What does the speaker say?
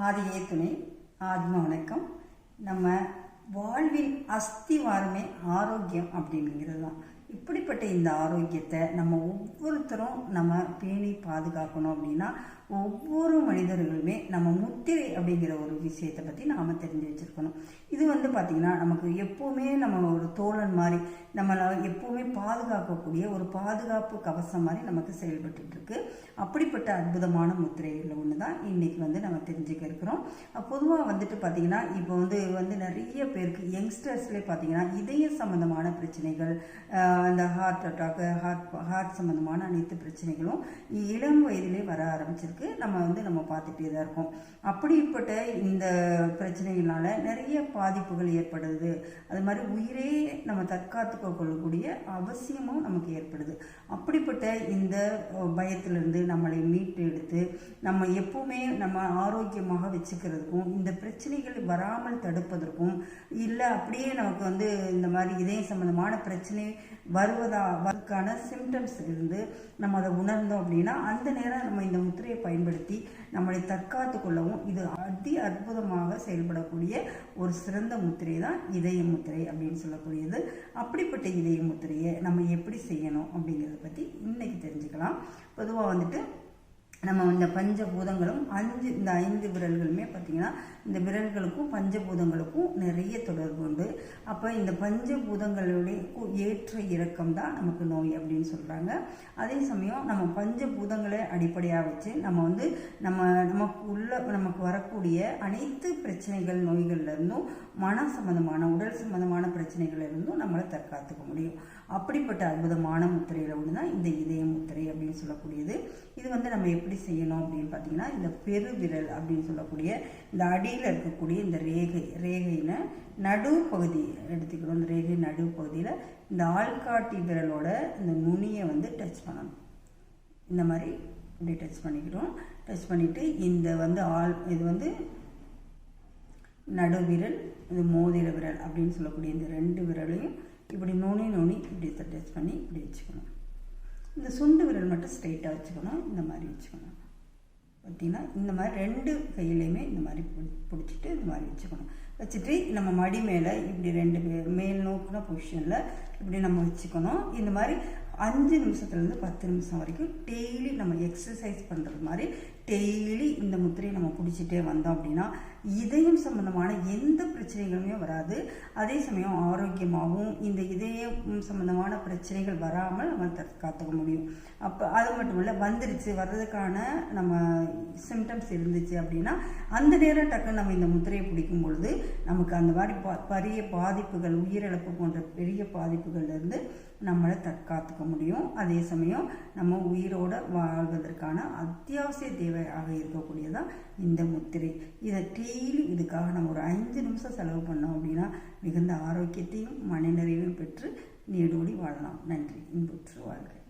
ஆதியே துணை ஆத்ம வணக்கம். நம்ம வாழ்வில் அஸ்திவாரமே ஆரோக்கியம் அப்படிங்கிறது தான் இப்படிப்பட்ட இந்த ஆரோக்கியத்தை நம்ம ஒவ்வொருத்தரும் நம்ம பேணி பாதுகாக்கணும் அப்படின்னா ஒவ்வொரு மனிதர்களுமே நம்ம முத்திரை அப்படிங்கிற ஒரு விஷயத்தை பற்றி நாம் தெரிஞ்சு வச்சுருக்கணும். இது வந்து பார்த்திங்கன்னா நமக்கு எப்போவுமே நம்ம ஒரு தோழன் மாதிரி நம்மளை எப்போவுமே பாதுகாக்கக்கூடிய ஒரு பாதுகாப்பு கவசம் மாதிரி நமக்கு செயல்பட்டுருக்கு அப்படிப்பட்ட அற்புதமான முத்திரைகளில் ஒன்று தான் இன்றைக்கி வந்து நம்ம தெரிஞ்சுக்க இருக்கிறோம். பொதுவாக வந்துட்டு பார்த்திங்கன்னா இப்போ வந்து வந்து நிறைய பேருக்கு யங்ஸ்டர்ஸ்லேயே பார்த்திங்கன்னா இதய சம்மந்தமான பிரச்சனைகள் அந்த ஹார்ட் அட்டாக்கு ஹார்ட் ஹார்ட் சம்மந்தமான அனைத்து பிரச்சனைகளும் இளம் வயதிலே வர ஆரம்பிச்சிருக்கு. நம்ம வந்து நம்ம பார்த்துட்டே தான் இருக்கோம். அப்படிப்பட்ட இந்த பிரச்சனைகளால் நிறைய பாதிப்புகள் ஏற்படுது. அது மாதிரி உயிரே நம்ம தற்காத்து கொள்ளக்கூடிய அவசியமும் நமக்கு ஏற்படுது. அப்படிப்பட்ட இந்த பயத்திலிருந்து நம்மளை மீட்டு எடுத்து நம்ம எப்பவுமே நம்ம ஆரோக்கியமாக வச்சுக்கிறதுக்கும் இந்த பிரச்சனைகள் வராமல் தடுப்பதற்கும் இல்லை அப்படியே நமக்கு வந்து இந்த மாதிரி இதய சம்மந்தமான பிரச்சனை வருவதா வருக்கான சிம்டம்ஸ் இருந்து நம்ம அதை உணர்ந்தோம் அப்படின்னா அந்த நேரம் நம்ம இந்த முத்திரையை பயன்படுத்தி நம்மளை தற்காத்து கொள்ளவும் இது அதி அற்புதமாக செயல்படக்கூடிய ஒரு சிறந்த முத்திரை தான் இதய முத்திரை அப்படின்னு சொல்லக்கூடியது. அப்படிப்பட்ட இதய முத்திரையை நம்ம எப்படி செய்யணும் அப்படிங்கிறத பற்றி இன்னைக்கு தெரிஞ்சுக்கலாம். பொதுவாக வந்துட்டு நம்ம இந்த பஞ்சபூதங்களும் அஞ்சு இந்த ஐந்து விரல்களுமே பார்த்திங்கன்னா இந்த விரல்களுக்கும் பஞ்சபூதங்களுக்கும் நிறைய தொடர்பு உண்டு. அப்போ இந்த பஞ்சபூதங்களுடைய ஏற்ற இறக்கம் தான் நமக்கு நோய் அப்படின்னு சொல்கிறாங்க அதே சமயம் நம்ம பஞ்சபூதங்களை அடிப்படையாக வச்சு நம்ம வந்து நம்ம நமக்கு உள்ள நமக்கு வரக்கூடிய அனைத்து பிரச்சனைகள் நோய்கள்லேருந்தும் மன சம்மந்தமான உடல் சம்மந்தமான பிரச்சனைகள்லேருந்தும் நம்மளை தற்காத்துக்க முடியும். அப்படிப்பட்ட அற்புதமான முத்திரையில் ஒன்று தான் இந்த இதய முத்திரை அப்படின்னு சொல்லக்கூடியது. இது வந்து நம்ம எப்படி செய்யணும் அப்படின்னு பார்த்தீங்கன்னா இந்த பெருவிரல் அப்படின்னு சொல்லக்கூடிய இந்த அடியில் இருக்கக்கூடிய இந்த ரேகை ரேகையின நடு பகுதி எடுத்துக்கிறோம் இந்த ரேகை நடு பகுதியில் இந்த ஆள்காட்டி விரலோட இந்த நுனியை வந்து டச் பண்ணணும். இந்த மாதிரி இப்படி டச் பண்ணிக்கிறோம். டச் பண்ணிவிட்டு இந்த வந்து ஆள் இது வந்து நடுவிரல் இது மோதிர விரல் அப்படின்னு சொல்லக்கூடிய இந்த ரெண்டு விரலையும் இப்படி நோனி நோனி இப்படி டச் பண்ணி இப்படி வச்சுக்கணும். இந்த சுண்டு விரல் மட்டும் ஸ்ட்ரைட்டாக வச்சுக்கணும். இந்த மாதிரி வச்சுக்கணும். பார்த்தீங்கன்னா இந்த மாதிரி ரெண்டு கையிலையுமே இந்த மாதிரி பிடிச்சிட்டு இந்த மாதிரி வச்சுக்கணும். வச்சுட்டு நம்ம மடி மேலே இப்படி ரெண்டு மேல் நோக்கின பொசிஷனில் இப்படி நம்ம வச்சுக்கணும். இந்த மாதிரி அஞ்சு நிமிஷத்துலேருந்து பத்து நிமிஷம் வரைக்கும் டெய்லி நம்ம எக்ஸசைஸ் பண்ணுறது மாதிரி டெய்லி இந்த முத்திரையை நம்ம பிடிச்சிட்டே வந்தோம் அப்படின்னா இதயம் சம்மந்தமான எந்த பிரச்சனைகளுமே வராது. அதே சமயம் ஆரோக்கியமாகவும் இந்த இதயம் சம்மந்தமான பிரச்சனைகள் வராமல் நம்ம காத்துக்க முடியும். அப்போ அது மட்டும் இல்லை வந்துருச்சு வர்றதுக்கான நம்ம சிம்டம்ஸ் இருந்துச்சு அப்படின்னா அந்த நேரம் டக்குன்னு நம்ம இந்த முத்திரையை பிடிக்கும் பொழுது நமக்கு அந்த மாதிரி பா பெரிய பாதிப்புகள் உயிரிழப்பு போன்ற பெரிய பாதிப்புகள்லேருந்து நம்மளை தற்காத்துக்க முடியும். அதே சமயம் நம்ம உயிரோடு வாழ்வதற்கான அத்தியாவசிய தேவை தேவையாக இருக்கக்கூடியதான் இந்த முத்திரை. இதை டெய்லி இதுக்காக நம்ம ஒரு அஞ்சு நிமிஷம் செலவு பண்ணோம் அப்படின்னா மிகுந்த ஆரோக்கியத்தையும் மனநிறைவையும் பெற்று நீடோடி வாழலாம். நன்றி. இன்புற்று வாழ்க்கை